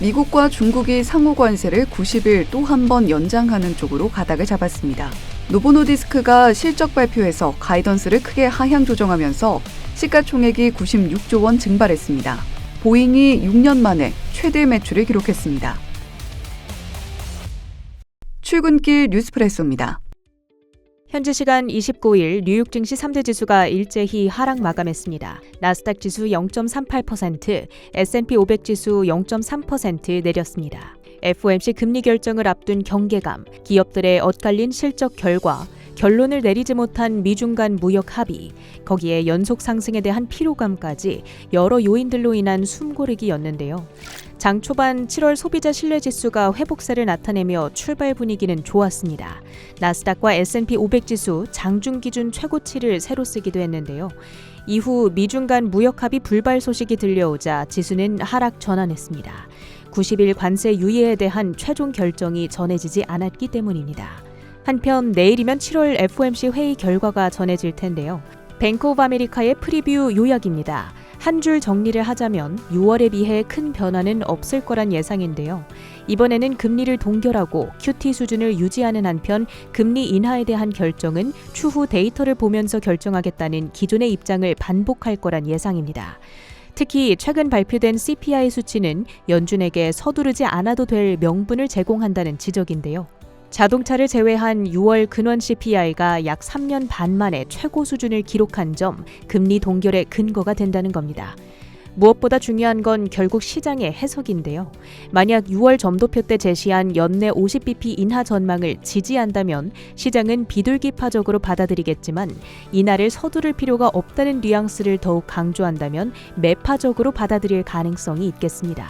미국과 중국이 상호 관세를 90일 또 한 번 연장하는 쪽으로 가닥을 잡았습니다. 노보노디스크가 실적 발표에서 가이던스를 크게 하향 조정하면서 시가총액이 96조 원 증발했습니다. 보잉이 6년 만에 최대 매출을 기록했습니다. 출근길 뉴스프레소입니다. 현지 시간 29일 뉴욕 증시 3대 지수가 일제히 하락 마감했습니다. 나스닥 지수 0.38%, S&P 500 지수 0.3% 내렸습니다. FOMC 금리 결정을 앞둔 경계감, 기업들의 엇갈린 실적 결과, 결론을 내리지 못한 미중 간 무역 합의, 거기에 연속 상승에 대한 피로감까지 여러 요인들로 인한 숨고르기였는데요. 장 초반 7월 소비자 신뢰 지수가 회복세를 나타내며 출발 분위기는 좋았습니다. 나스닥과 S&P 500 지수 장중 기준 최고치를 새로 쓰기도 했는데요. 이후 미중 간 무역 합의 불발 소식이 들려오자 지수는 하락 전환했습니다. 90일 관세 유예에 대한 최종 결정이 전해지지 않았기 때문입니다. 한편 내일이면 7월 FOMC 회의 결과가 전해질 텐데요. 뱅크 오브 아메리카의 프리뷰 요약입니다. 한 줄 정리를 하자면 6월에 비해 큰 변화는 없을 거란 예상인데요. 이번에는 금리를 동결하고 QT 수준을 유지하는 한편 금리 인하에 대한 결정은 추후 데이터를 보면서 결정하겠다는 기존의 입장을 반복할 거란 예상입니다. 특히 최근 발표된 CPI 수치는 연준에게 서두르지 않아도 될 명분을 제공한다는 지적인데요. 자동차를 제외한 6월 근원 CPI가 약 3년 반 만에 최고 수준을 기록한 점 금리 동결의 근거가 된다는 겁니다. 무엇보다 중요한 건 결국 시장의 해석인데요. 만약 6월 점도표 때 제시한 연내 50bp 인하 전망을 지지한다면 시장은 비둘기파적으로 받아들이겠지만 인하를 서두를 필요가 없다는 뉘앙스를 더욱 강조한다면 매파적으로 받아들일 가능성이 있겠습니다.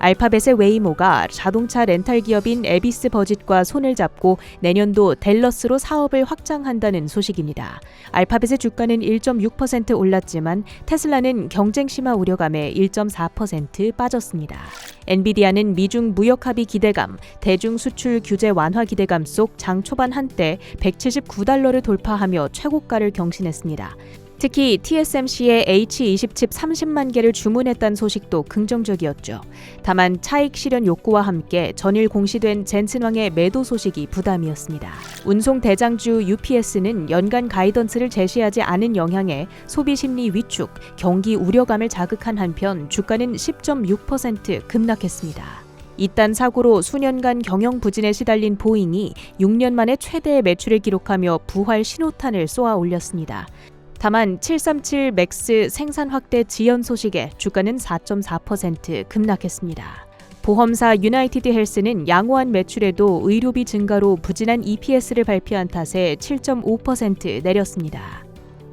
알파벳의 웨이모가 자동차 렌탈 기업인 에비스 버짓과 손을 잡고 내년도 델러스로 사업을 확장한다는 소식입니다. 알파벳의 주가는 1.6% 올랐지만 테슬라는 경쟁 심화 우려감에 1.4% 빠졌습니다. 엔비디아는 미중 무역 합의 기대감, 대중 수출 규제 완화 기대감 속 장 초반 한때 179달러를 돌파하며 최고가를 경신했습니다. 특히 TSMC의 H20 칩 30만 개를 주문했다는 소식도 긍정적이었죠. 다만 차익 실현 욕구와 함께 전일 공시된 젠슨왕의 매도 소식이 부담이었습니다. 운송 대장주 UPS는 연간 가이던스를 제시하지 않은 영향에 소비 심리 위축, 경기 우려감을 자극한 한편 주가는 10.6% 급락했습니다. 이딴 사고로 수년간 경영 부진에 시달린 보잉이 6년 만에 최대의 매출을 기록하며 부활 신호탄을 쏘아 올렸습니다. 다만 737 맥스 생산 확대 지연 소식에 주가는 4.4% 급락했습니다. 보험사 유나이티드 헬스는 양호한 매출에도 의료비 증가로 부진한 EPS를 발표한 탓에 7.5% 내렸습니다.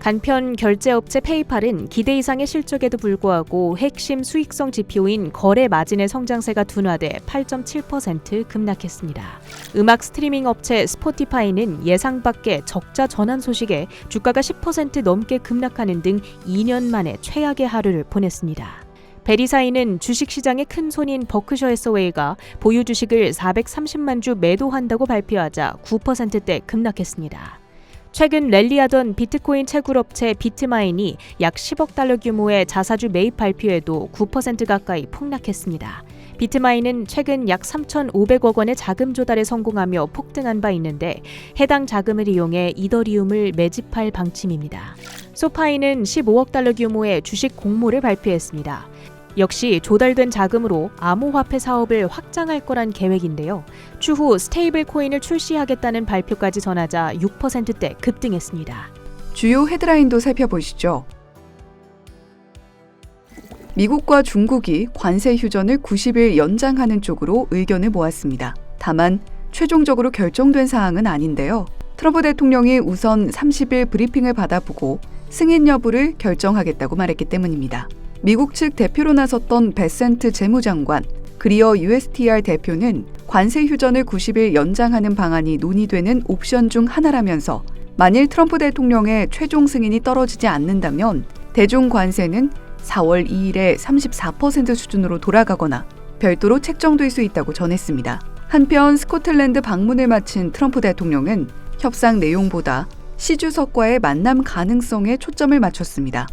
간편 결제업체 페이팔은 기대 이상의 실적에도 불구하고 핵심 수익성 지표인 거래 마진의 성장세가 둔화돼 8.7% 급락했습니다. 음악 스트리밍 업체 스포티파이는 예상 밖의 적자 전환 소식에 주가가 10% 넘게 급락하는 등 2년 만에 최악의 하루를 보냈습니다. 베리사이는 주식시장의 큰 손인 버크셔 해서웨이가 보유 주식을 430만 주 매도한다고 발표하자 9%대 급락했습니다. 최근 랠리하던 비트코인 채굴업체 비트마인이 약 10억 달러 규모의 자사주 매입 발표에도 9% 가까이 폭락했습니다. 비트마인은 최근 약 3,500억 원의 자금 조달에 성공하며 폭등한 바 있는데 해당 자금을 이용해 이더리움을 매집할 방침입니다. 소파이는 15억 달러 규모의 주식 공모를 발표했습니다. 역시 조달된 자금으로 암호화폐 사업을 확장할 거란 계획인데요. 추후 스테이블 코인을 출시하겠다는 발표까지 전하자 6%대 급등했습니다. 주요 헤드라인도 살펴보시죠. 미국과 중국이 관세 휴전을 90일 연장하는 쪽으로 의견을 모았습니다. 다만 최종적으로 결정된 사항은 아닌데요. 트럼프 대통령이 우선 30일 브리핑을 받아보고 승인 여부를 결정하겠다고 말했기 때문입니다. 미국 측 대표로 나섰던 베센트 재무장관, 그리어 USTR 대표는 관세 휴전을 90일 연장하는 방안이 논의되는 옵션 중 하나라면서 만일 트럼프 대통령의 최종 승인이 떨어지지 않는다면 대중 관세는 4월 2일에 34% 수준으로 돌아가거나 별도로 책정될 수 있다고 전했습니다. 한편 스코틀랜드 방문을 마친 트럼프 대통령은 협상 내용보다 시 주석과의 만남 가능성에 초점을 맞췄습니다.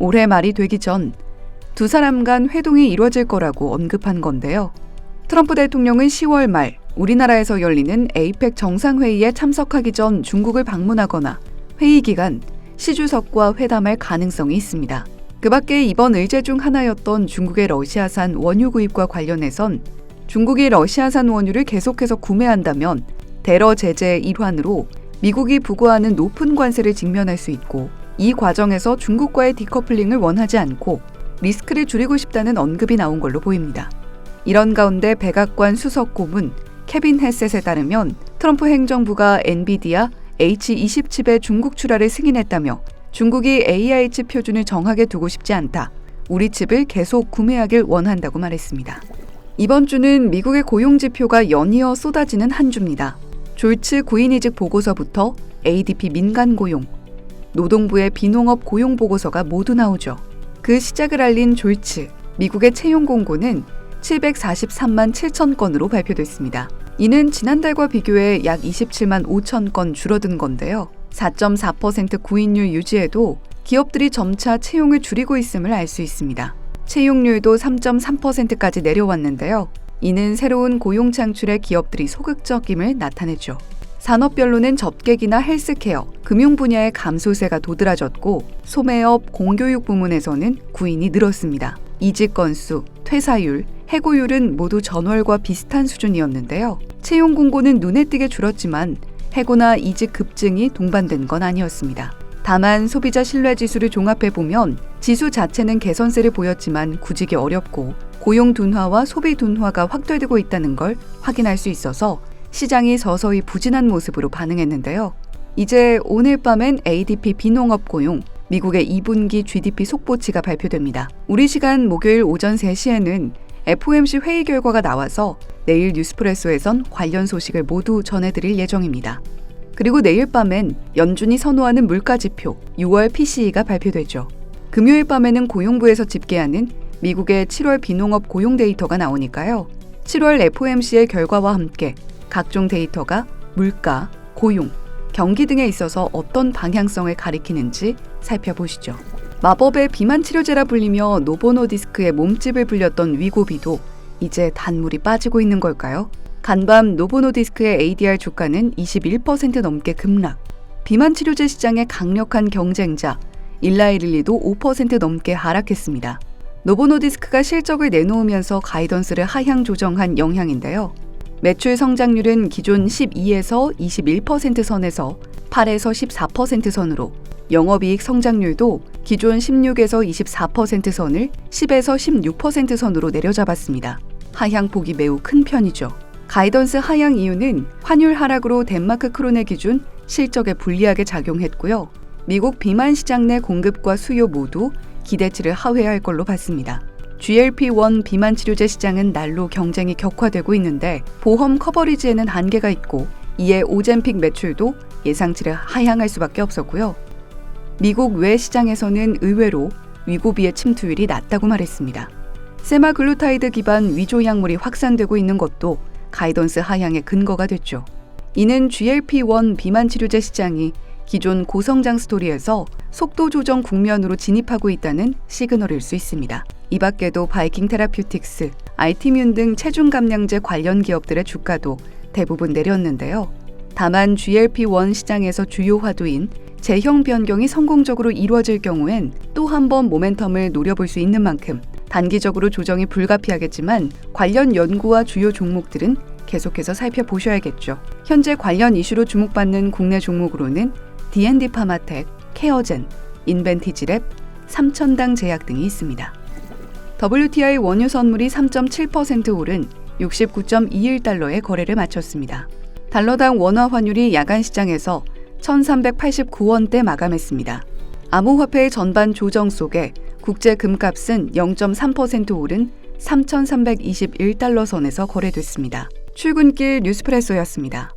올해 말이 되기 전 두 사람 간 회동이 이뤄질 거라고 언급한 건데요. 트럼프 대통령은 10월 말 우리나라에서 열리는 에이펙 정상회의에 참석하기 전 중국을 방문하거나 회의 기간 시 주석과 회담할 가능성이 있습니다. 그 밖에 이번 의제 중 하나였던 중국의 러시아산 원유 구입과 관련해선 중국이 러시아산 원유를 계속해서 구매한다면 대러 제재의 일환으로 미국이 부과하는 높은 관세를 직면할 수 있고 이 과정에서 중국과의 디커플링을 원하지 않고 리스크를 줄이고 싶다는 언급이 나온 걸로 보입니다. 이런 가운데 백악관 수석 고문 케빈 헬셋에 따르면 트럼프 행정부가 엔비디아 H20 칩의 중국 출하를 승인했다며 중국이 AI 칩 표준을 정하게 두고 싶지 않다. 우리 칩을 계속 구매하길 원한다고 말했습니다. 이번 주는 미국의 고용 지표가 연이어 쏟아지는 한 주입니다. 졸츠 구인이직 보고서부터 ADP 민간 고용, 노동부의 비농업 고용 보고서가 모두 나오죠. 그 시작을 알린 졸츠, 미국의 채용 공고는 743만 7천 건으로 발표됐습니다. 이는 지난달과 비교해 약 27만 5천 건 줄어든 건데요. 4.4% 구인율 유지에도 기업들이 점차 채용을 줄이고 있음을 알 수 있습니다. 채용률도 3.3%까지 내려왔는데요. 이는 새로운 고용 창출에 기업들이 소극적임을 나타내죠. 산업별로는 접객이나 헬스케어, 금융 분야의 감소세가 도드라졌고 소매업, 공교육 부문에서는 구인이 늘었습니다. 이직 건수, 퇴사율, 해고율은 모두 전월과 비슷한 수준이었는데요. 채용 공고는 눈에 띄게 줄었지만 해고나 이직 급증이 동반된 건 아니었습니다. 다만 소비자 신뢰 지수를 종합해 보면 지수 자체는 개선세를 보였지만 굳이기 어렵고 고용 둔화와 소비 둔화가 확대되고 있다는 걸 확인할 수 있어서 시장이 서서히 부진한 모습으로 반응했는데요. 이제 오늘 밤엔 ADP 비농업 고용, 미국의 2분기 GDP 속보치가 발표됩니다. 우리 시간 목요일 오전 3시에는 FOMC 회의 결과가 나와서 내일 뉴스프레소에선 관련 소식을 모두 전해드릴 예정입니다. 그리고 내일 밤엔 연준이 선호하는 물가 지표 6월 PCE가 발표되죠. 금요일 밤에는 고용부에서 집계하는 미국의 7월 비농업 고용 데이터가 나오니까요. 7월 FOMC의 결과와 함께 각종 데이터가 물가, 고용, 경기 등에 있어서 어떤 방향성을 가리키는지 살펴보시죠. 마법의 비만 치료제라 불리며 노보노디스크의 몸집을 불렸던 위고비도 이제 단물이 빠지고 있는 걸까요? 간밤 노보노디스크의 ADR 주가는 21% 넘게 급락. 비만 치료제 시장의 강력한 경쟁자 일라이릴리도 5% 넘게 하락했습니다. 노보노디스크가 실적을 내놓으면서 가이던스를 하향 조정한 영향인데요. 매출 성장률은 기존 12에서 21% 선에서 8에서 14% 선으로 영업이익 성장률도 기존 16에서 24% 선을 10에서 16% 선으로 내려잡았습니다. 하향폭이 매우 큰 편이죠. 가이던스 하향 이유는 환율 하락으로 덴마크 크론의 기준 실적에 불리하게 작용했고요. 미국 비만 시장 내 공급과 수요 모두 기대치를 하회할 걸로 봤습니다. GLP-1 비만 치료제 시장은 날로 경쟁이 격화되고 있는데 보험 커버리지에는 한계가 있고 이에 오젠픽 매출도 예상치를 하향할 수밖에 없었고요. 미국 외 시장에서는 의외로 위고비의 침투율이 낮다고 말했습니다. 세마글루타이드 기반 위조 약물이 확산되고 있는 것도 가이던스 하향의 근거가 됐죠. 이는 GLP-1 비만 치료제 시장이 기존 고성장 스토리에서 속도 조정 국면으로 진입하고 있다는 시그널일 수 있습니다. 이 밖에도 바이킹 테라퓨틱스, 알티뮴 등 체중 감량제 관련 기업들의 주가도 대부분 내렸는데요. 다만 GLP-1 시장에서 주요 화두인 제형 변경이 성공적으로 이루어질 경우엔 또 한 번 모멘텀을 노려볼 수 있는 만큼 단기적으로 조정이 불가피하겠지만 관련 연구와 주요 종목들은 계속해서 살펴보셔야겠죠. 현재 관련 이슈로 주목받는 국내 종목으로는 D&D 파마텍, 케어젠, 인벤티지랩, 삼천당 제약 등이 있습니다. WTI 원유 선물이 3.7% 오른 69.21달러의 거래를 마쳤습니다. 달러당 원화 환율이 야간 시장에서 1389원대 마감했습니다. 암호화폐의 전반 조정 속에 국제 금값은 0.3% 오른 3,321달러 선에서 거래됐습니다. 출근길 뉴스프레소였습니다.